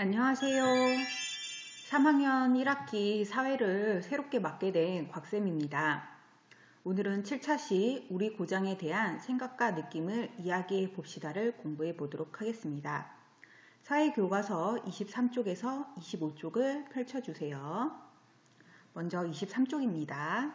안녕하세요. 3학년 1학기 사회를 새롭게 맡게 된 곽쌤입니다. 오늘은 7차 시 우리 고장에 대한 생각과 느낌을 이야기해 봅시다를 공부해 보도록 하겠습니다. 사회교과서 23쪽에서 25쪽을 펼쳐주세요. 먼저 23쪽입니다.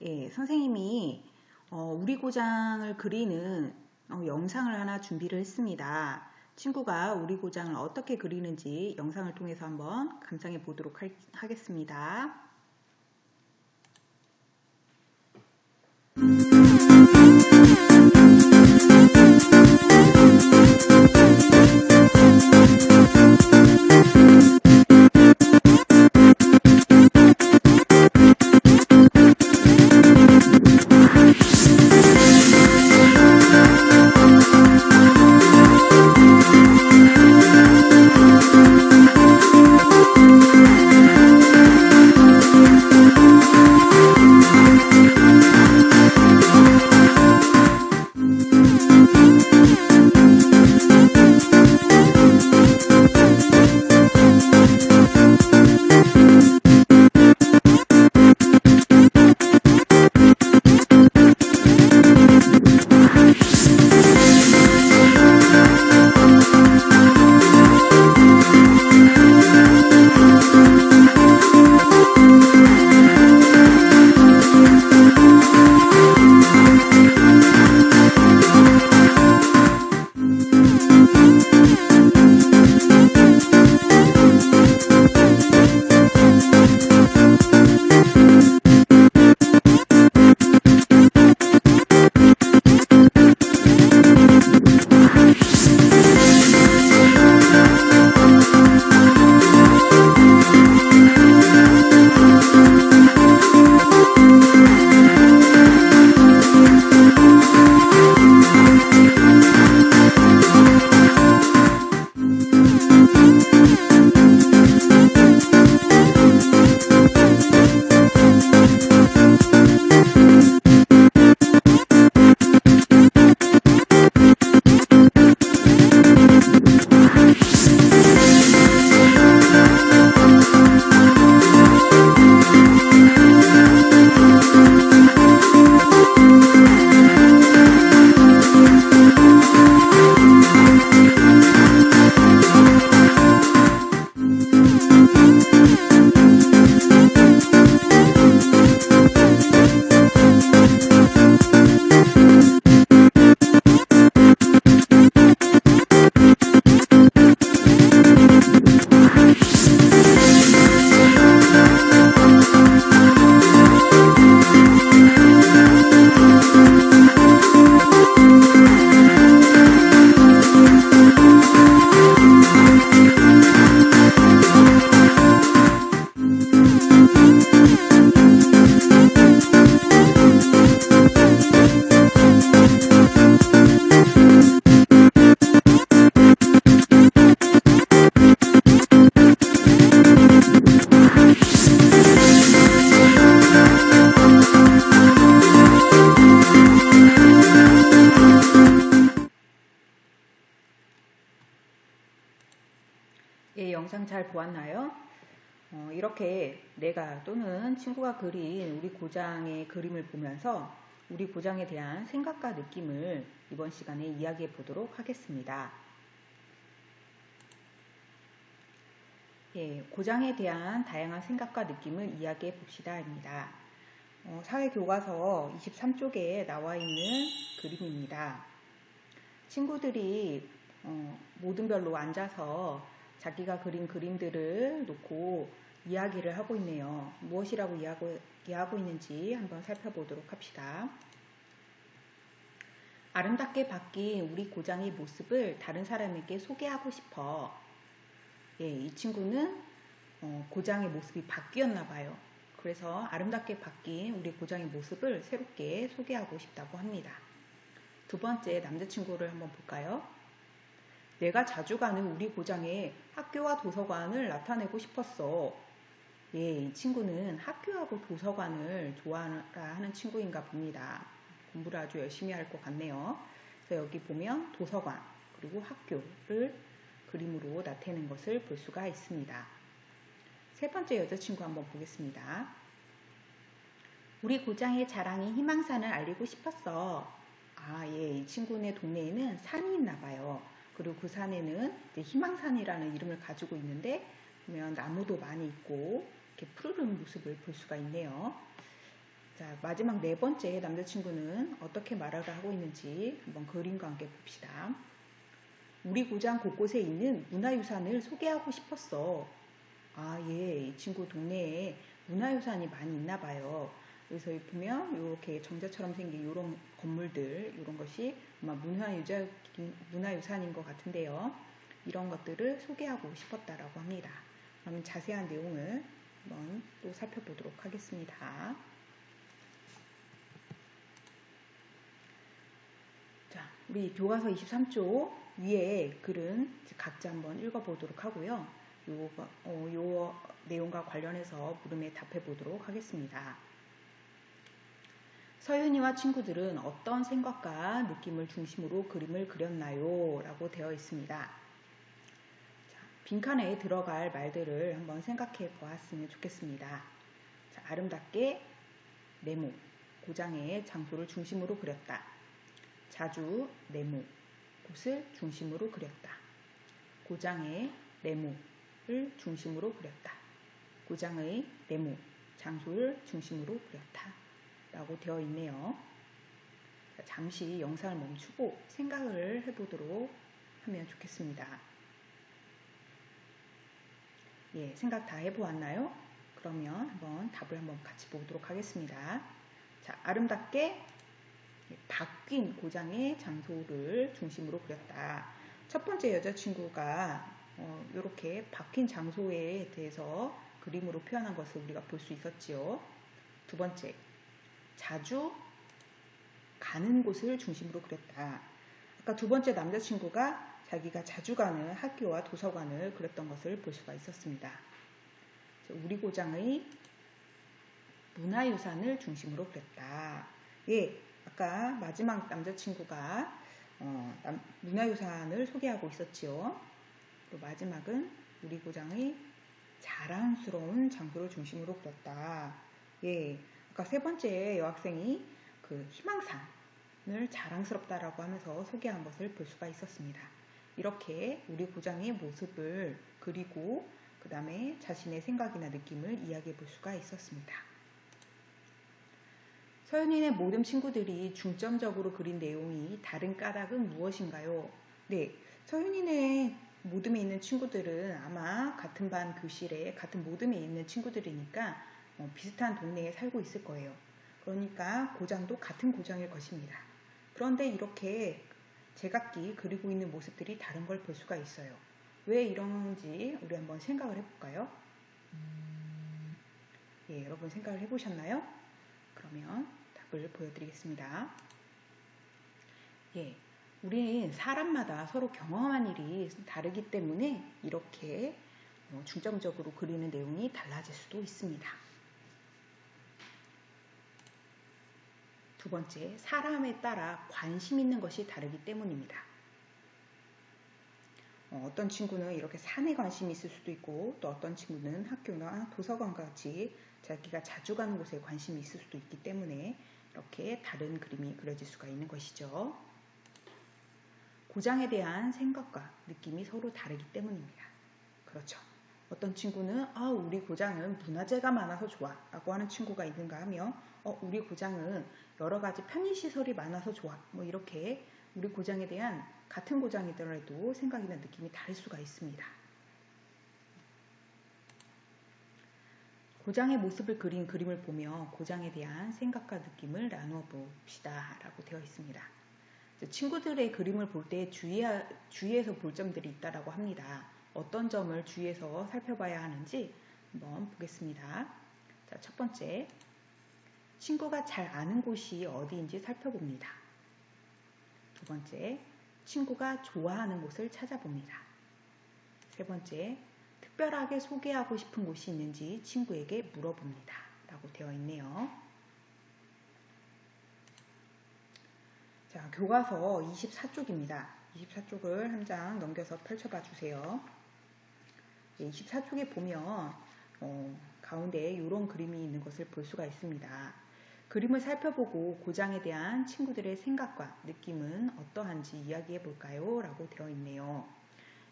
예, 선생님이 어, 우리 고장을 그리는 어, 영상을 하나 준비를 했습니다. 친구가 우리 고장을 어떻게 그리는지 영상을 통해서 한번 감상해 보도록 하겠습니다. 잘 보았나요? 어, 이렇게 내가 또는 친구가 그린 우리 고장의 그림을 보면서 우리 고장에 대한 생각과 느낌을 이번 시간에 이야기해 보도록 하겠습니다. 예, 고장에 대한 다양한 생각과 느낌을 이야기해 봅시다입니다. 어, 사회교과서 23쪽에 나와 있는 그림입니다. 친구들이 어, 모든 별로 앉아서 자기가 그린 그림들을 놓고 이야기를 하고 있네요. 무엇이라고 이야기하고 있는지 한번 살펴보도록 합시다. 아름답게 바뀐 우리 고장의 모습을 다른 사람에게 소개하고 싶어. 예, 이 친구는 어, 고장의 모습이 바뀌었나 봐요. 그래서 아름답게 바뀐 우리 고장의 모습을 새롭게 소개하고 싶다고 합니다. 두 번째 남자친구를 한번 볼까요? 내가 자주 가는 우리 고장에 학교와 도서관을 나타내고 싶었어. 예, 이 친구는 학교하고 도서관을 좋아하는 친구인가 봅니다. 공부를 아주 열심히 할 것 같네요. 그래서 여기 보면 도서관, 그리고 학교를 그림으로 나타내는 것을 볼 수가 있습니다. 세 번째 여자친구 한번 보겠습니다. 우리 고장의 자랑인 희망산을 알리고 싶었어. 아, 예, 이 친구네 동네에는 산이 있나 봐요. 그리고 그 산에는 희망산이라는 이름을 가지고 있는데 보면 나무도 많이 있고 이렇게 푸르른 모습을 볼 수가 있네요. 자, 마지막 네 번째 남자친구는 어떻게 말을 하고 있는지 한번 그림과 함께 봅시다. 우리 고장 곳곳에 있는 문화유산을 소개하고 싶었어. 아, 예, 이 친구 동네에 문화유산이 많이 있나 봐요. 그래서 여기 보면 이렇게 정자처럼 생긴 이런 건물들, 이런 것이 아마 문화유자, 문화유산인 것 같은데요. 이런 것들을 소개하고 싶었다라고 합니다. 그러면 자세한 내용을 한번 또 살펴보도록 하겠습니다. 자, 우리 교과서 23조 위에 글은 각자 한번 읽어보도록 하고요. 요, 어, 요 내용과 관련해서 물음에 답해 보도록 하겠습니다. 서윤이와 친구들은 어떤 생각과 느낌을 중심으로 그림을 그렸나요? 라고 되어 있습니다. 자, 빈칸에 들어갈 말들을 한번 생각해 보았으면 좋겠습니다. 자, 아름답게 네모, 고장의 장소를 중심으로 그렸다. 자주 네모, 곳을 중심으로 그렸다. 고장의 네모를 중심으로 그렸다. 고장의 네모, 장소를 중심으로 그렸다. 라고 되어 있네요. 잠시 영상을 멈추고 생각을 해보도록 하면 좋겠습니다. 예, 생각 다 해보았나요? 그러면 한번 답을 한번 같이 보도록 하겠습니다. 자, 아름답게 바뀐 고장의 장소를 중심으로 그렸다. 첫 번째 여자친구가 어, 이렇게 바뀐 장소에 대해서 그림으로 표현한 것을 우리가 볼 수 있었지요. 두 번째, 자주 가는 곳을 중심으로 그렸다. 아까 두 번째 남자친구가 자기가 자주 가는 학교와 도서관을 그렸던 것을 볼 수가 있었습니다. 우리 고장의 문화유산을 중심으로 그렸다. 예, 아까 마지막 남자친구가 어, 남, 문화유산을 소개하고 있었지요. 또 마지막은 우리 고장의 자랑스러운 장소를 중심으로 그렸다. 예, 아까 세 번째 여학생이 그 희망산을 자랑스럽다라고 하면서 소개한 것을 볼 수가 있었습니다. 이렇게 우리 고장의 모습을 그리고 그 다음에 자신의 생각이나 느낌을 이야기해 볼 수가 있었습니다. 서윤이네 모든 친구들이 중점적으로 그린 내용이 다른 까닭은 무엇인가요? 네, 서윤이네 모듬에 있는 친구들은 아마 같은 반 교실에 같은 모듬에 있는 친구들이니까 어, 비슷한 동네에 살고 있을 거예요. 그러니까 고장도 같은 고장일 것입니다. 그런데 이렇게 제각기 그리고 있는 모습들이 다른 걸 볼 수가 있어요. 왜 이런지 우리 한번 생각을 해볼까요? 예, 여러분 생각을 해보셨나요? 그러면 답을 보여드리겠습니다. 예, 우리는 사람마다 서로 경험한 일이 다르기 때문에 이렇게 어, 중점적으로 그리는 내용이 달라질 수도 있습니다. 두 번째, 사람에 따라 관심 있는 것이 다르기 때문입니다. 어, 떤 친구는 이렇게 산에 관심이 있을 수도 있고 또 어떤 친구는 학교나 도서관 같이 자기가 자주 가는 곳에 관심이 있을 수도 있기 때문에 이렇게 다른 그림이 그려질 수가 있는 것이죠. 고장에 대한 생각과 느낌이 서로 다르기 때문입니다. 그렇죠. 어떤 친구는 아 우리 고장은 문화재가 많아서 좋아 라고 하는 친구가 있는가 하며 어 우리 고장은 여러 가지 편의시설이 많아서 좋아 뭐 이렇게 우리 고장에 대한 같은 고장이더라도 생각이나 느낌이 다를 수가 있습니다. 고장의 모습을 그린 그림을 보며 고장에 대한 생각과 느낌을 나누어 봅시다 라고 되어 있습니다. 친구들의 그림을 볼 때 주의해서 볼 점들이 있다라고 합니다. 어떤 점을 주의해서 살펴봐야 하는지 한번 보겠습니다. 자, 첫 번째, 친구가 잘 아는 곳이 어디인지 살펴봅니다. 두 번째, 친구가 좋아하는 곳을 찾아봅니다. 세 번째, 특별하게 소개하고 싶은 곳이 있는지 친구에게 물어봅니다. 라고 되어 있네요. 자, 교과서 24쪽입니다. 24쪽을 한 장 넘겨서 펼쳐봐 주세요. 24쪽에 보면 어, 가운데 이런 그림이 있는 것을 볼 수가 있습니다. 그림을 살펴보고 고장에 대한 친구들의 생각과 느낌은 어떠한지 이야기해 볼까요? 라고 되어 있네요.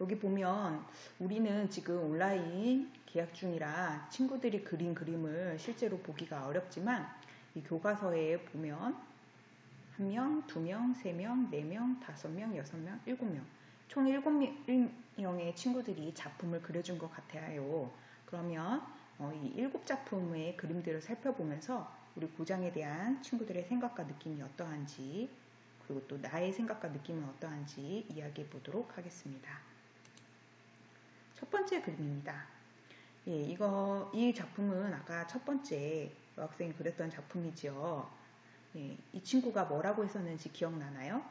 여기 보면 우리는 지금 온라인 계약 중이라 친구들이 그린 그림을 실제로 보기가 어렵지만 이 교과서에 보면 한 명, 두 명, 세 명, 네 명, 다섯 명, 여섯 명, 일곱 명. 총 일곱 명의 친구들이 작품을 그려준 것 같아요. 그러면 어, 이 일곱 작품의 그림들을 살펴보면서 우리 고장에 대한 친구들의 생각과 느낌이 어떠한지 그리고 또 나의 생각과 느낌은 어떠한지 이야기해 보도록 하겠습니다. 첫 번째 그림입니다. 예, 이거 이 작품은 아까 첫 번째 여학생이 그렸던 작품이죠. 예, 이 친구가 뭐라고 했었는지 기억나나요?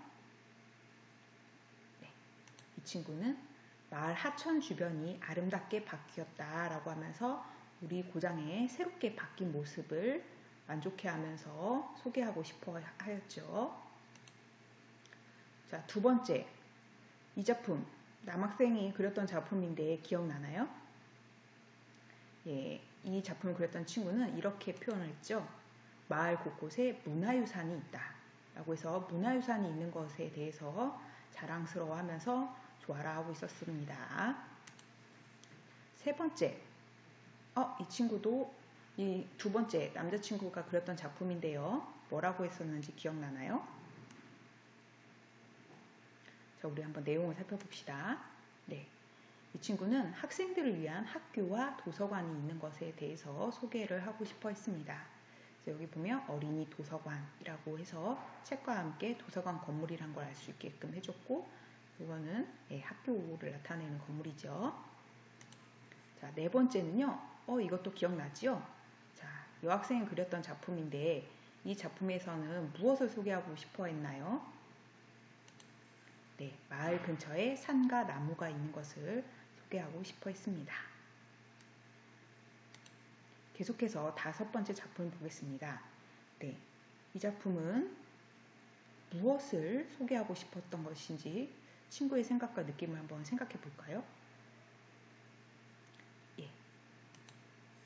네, 이 친구는 마을 하천 주변이 아름답게 바뀌었다라고 하면서 우리 고장의 새롭게 바뀐 모습을 만족해 하면서 소개하고 싶어 하였죠. 자, 두 번째. 이 작품, 남학생이 그렸던 작품인데 기억나나요? 예, 이 작품을 그렸던 친구는 이렇게 표현을 했죠. 마을 곳곳에 문화유산이 있다. 라고 해서 문화유산이 있는 것에 대해서 자랑스러워 하면서 좋아라 하고 있었습니다. 세 번째. 어, 이 친구도 이 두 번째 남자친구가 그렸던 작품인데요. 뭐라고 했었는지 기억나나요? 자, 우리 한번 내용을 살펴봅시다. 네. 이 친구는 학생들을 위한 학교와 도서관이 있는 것에 대해서 소개를 하고 싶어 했습니다. 여기 보면 어린이 도서관이라고 해서 책과 함께 도서관 건물이란 걸 알 수 있게끔 해줬고 이거는 예, 학교를 나타내는 건물이죠. 자, 네 번째는요. 어, 이것도 기억나지요? 자, 여학생이 그렸던 작품인데 이 작품에서는 무엇을 소개하고 싶어 했나요? 네, 마을 근처에 산과 나무가 있는 것을 소개하고 싶어 했습니다. 계속해서 다섯 번째 작품을 보겠습니다. 네, 이 작품은 무엇을 소개하고 싶었던 것인지 친구의 생각과 느낌을 한번 생각해 볼까요? 예.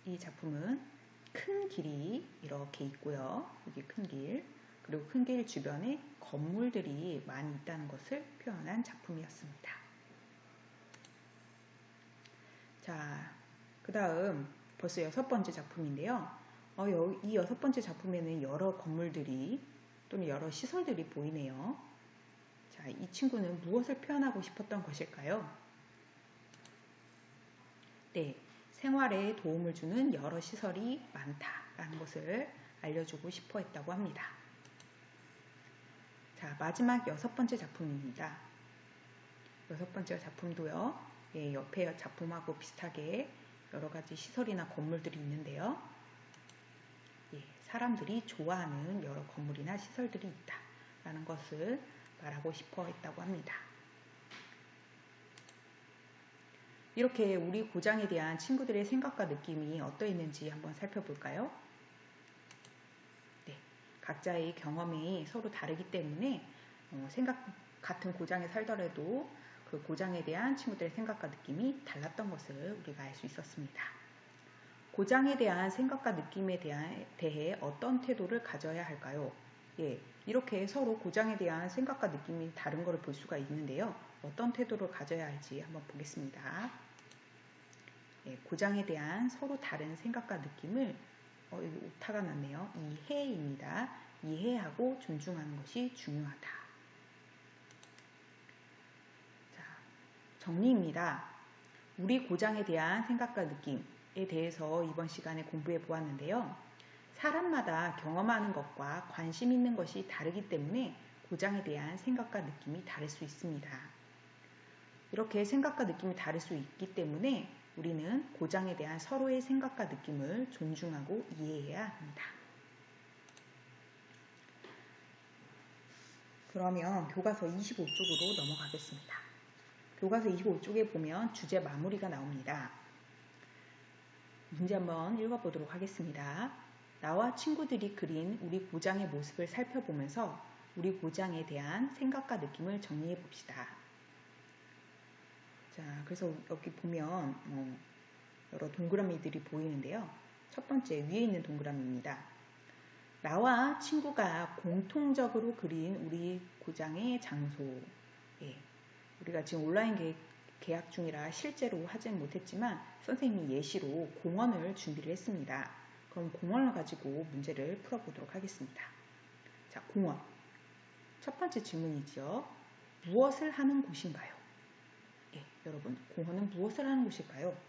이 작품은 큰 길이 이렇게 있고요. 여기 큰 길, 그리고 큰 길 주변에 건물들이 많이 있다는 것을 표현한 작품이었습니다. 자, 그 다음 벌써 여섯 번째 작품인데요. 어, 이 여섯 번째 작품에는 여러 건물들이 또는 여러 시설들이 보이네요. 자, 이 친구는 무엇을 표현하고 싶었던 것일까요? 네, 생활에 도움을 주는 여러 시설이 많다라는 것을 알려주고 싶어 했다고 합니다. 자, 마지막 여섯 번째 작품입니다. 여섯 번째 작품도요, 예, 옆에 작품하고 비슷하게 여러 가지 시설이나 건물들이 있는데요. 예, 사람들이 좋아하는 여러 건물이나 시설들이 있다라는 것을 말하고 싶어 했다고 합니다. 이렇게 우리 고장에 대한 친구들의 생각과 느낌이 어떠했는지 한번 살펴볼까요? 네, 각자의 경험이 서로 다르기 때문에 어, 생각 같은 고장에 살더라도 그 고장에 대한 친구들의 생각과 느낌이 달랐던 것을 우리가 알 수 있었습니다. 고장에 대한 생각과 느낌에 대해 어떤 태도를 가져야 할까요? 예, 이렇게 서로 고장에 대한 생각과 느낌이 다른 것을 볼 수가 있는데요. 어떤 태도를 가져야 할지 한번 보겠습니다. 예, 고장에 대한 서로 다른 생각과 느낌을 어, 여기 오타가 났네요. 이해입니다. 이해하고 존중하는 것이 중요하다. 자, 정리입니다. 우리 고장에 대한 생각과 느낌에 대해서 이번 시간에 공부해 보았는데요. 사람마다 경험하는 것과 관심 있는 것이 다르기 때문에 고장에 대한 생각과 느낌이 다를 수 있습니다. 이렇게 생각과 느낌이 다를 수 있기 때문에 우리는 고장에 대한 서로의 생각과 느낌을 존중하고 이해해야 합니다. 그러면 교과서 25쪽으로 넘어가겠습니다. 교과서 25쪽에 보면 주제 마무리가 나옵니다. 문제 한번 읽어보도록 하겠습니다. 나와 친구들이 그린 우리 고장의 모습을 살펴보면서 우리 고장에 대한 생각과 느낌을 정리해 봅시다. 자, 그래서 여기 보면 어, 여러 동그라미들이 보이는데요. 첫 번째 위에 있는 동그라미입니다. 나와 친구가 공통적으로 그린 우리 고장의 장소. 예, 우리가 지금 온라인 계, 계약 중이라 실제로 하지는 못했지만 선생님이 예시로 공원을 준비를 했습니다. 그럼 공원을 가지고 문제를 풀어보도록 하겠습니다. 자, 공원. 첫 번째 질문이죠. 무엇을 하는 곳인가요? 예, 여러분, 공원은 무엇을 하는 곳일까요?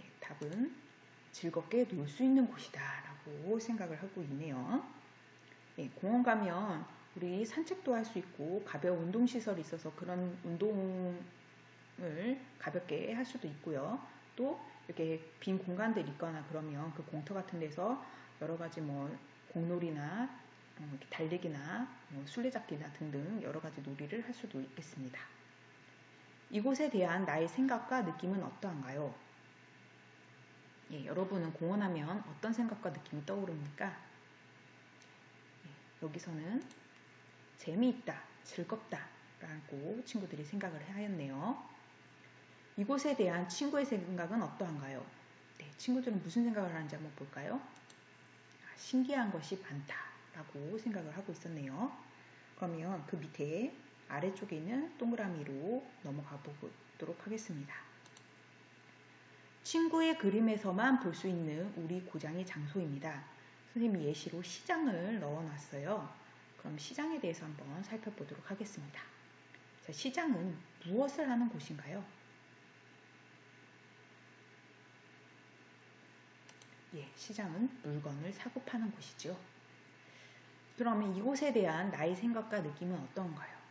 예, 답은 즐겁게 놀 수 있는 곳이다 라고 생각을 하고 있네요. 예, 공원 가면 우리 산책도 할 수 있고 가벼운 운동시설이 있어서 그런 운동을 가볍게 할 수도 있고요. 또 이렇게 빈 공간들 있거나 그러면 그 공터 같은 데서 여러 가지 뭐 공놀이나 어, 달리기나 뭐 술래잡기나 등등 여러 가지 놀이를 할 수도 있겠습니다. 이곳에 대한 나의 생각과 느낌은 어떠한가요? 예, 여러분은 공원하면 어떤 생각과 느낌이 떠오릅니까? 예, 여기서는 재미있다, 즐겁다 라고 친구들이 생각을 하였네요. 이곳에 대한 친구의 생각은 어떠한가요? 네, 친구들은 무슨 생각을 하는지 한번 볼까요? 아, 신기한 것이 많다 라고 생각을 하고 있었네요. 그러면 그 밑에 아래쪽에 있는 동그라미로 넘어가 보도록 하겠습니다. 친구의 그림에서만 볼 수 있는 우리 고장의 장소입니다. 선생님이 예시로 시장을 넣어놨어요. 그럼 시장에 대해서 한번 살펴보도록 하겠습니다. 자, 시장은 무엇을 하는 곳인가요? 예, 시장은 물건을 사고 파는 곳이죠. 그러면 이곳에 대한 나의 생각과 느낌은 어떤가요?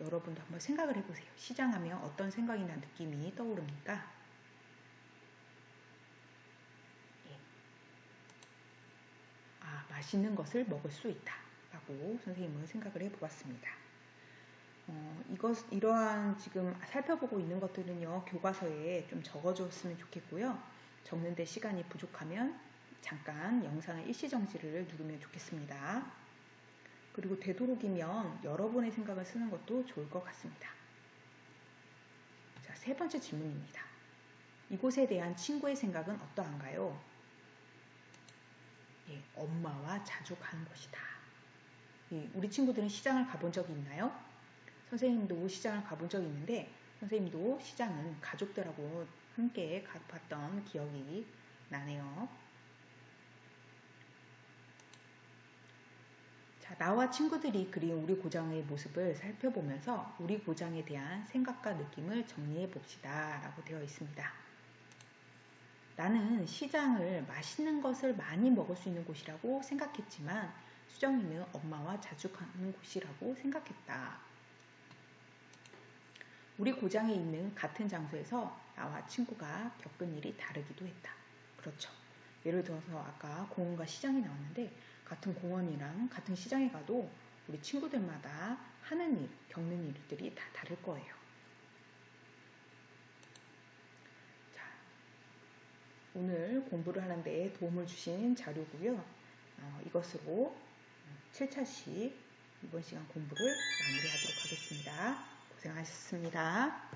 여러분도 한번 생각을 해보세요. 시장하면 어떤 생각이나 느낌이 떠오릅니까? 예. 아, 맛있는 것을 먹을 수 있다. 라고 선생님은 생각을 해보았습니다. 어, 이것, 이러한 지금 살펴보고 있는 것들은요, 교과서에 좀 적어줬으면 좋겠고요. 적는데 시간이 부족하면 잠깐 영상의 일시정지를 누르면 좋겠습니다. 그리고 되도록이면 여러분의 생각을 쓰는 것도 좋을 것 같습니다. 자, 세 번째 질문입니다. 이곳에 대한 친구의 생각은 어떠한가요? 예, 엄마와 자주 가는 곳이다. 예, 우리 친구들은 시장을 가본 적이 있나요? 선생님도 시장을 가본 적이 있는데 선생님도 시장은 가족들하고 함께 가봤던 기억이 나네요. 자, 나와 친구들이 그린 우리 고장의 모습을 살펴보면서 우리 고장에 대한 생각과 느낌을 정리해 봅시다. 라고 되어 있습니다. 나는 시장을 맛있는 것을 많이 먹을 수 있는 곳이라고 생각했지만 수정이는 엄마와 자주 가는 곳이라고 생각했다. 우리 고장에 있는 같은 장소에서 나와 친구가 겪은 일이 다르기도 했다. 그렇죠. 예를 들어서 아까 공원과 시장이 나왔는데 같은 공원이랑 같은 시장에 가도 우리 친구들마다 하는 일, 겪는 일들이 다 다를 거예요. 자, 오늘 공부를 하는데 도움을 주신 자료고요. 어, 이것으로 7차씩 이번 시간 공부를 마무리하도록 하겠습니다. 고생하셨습니다.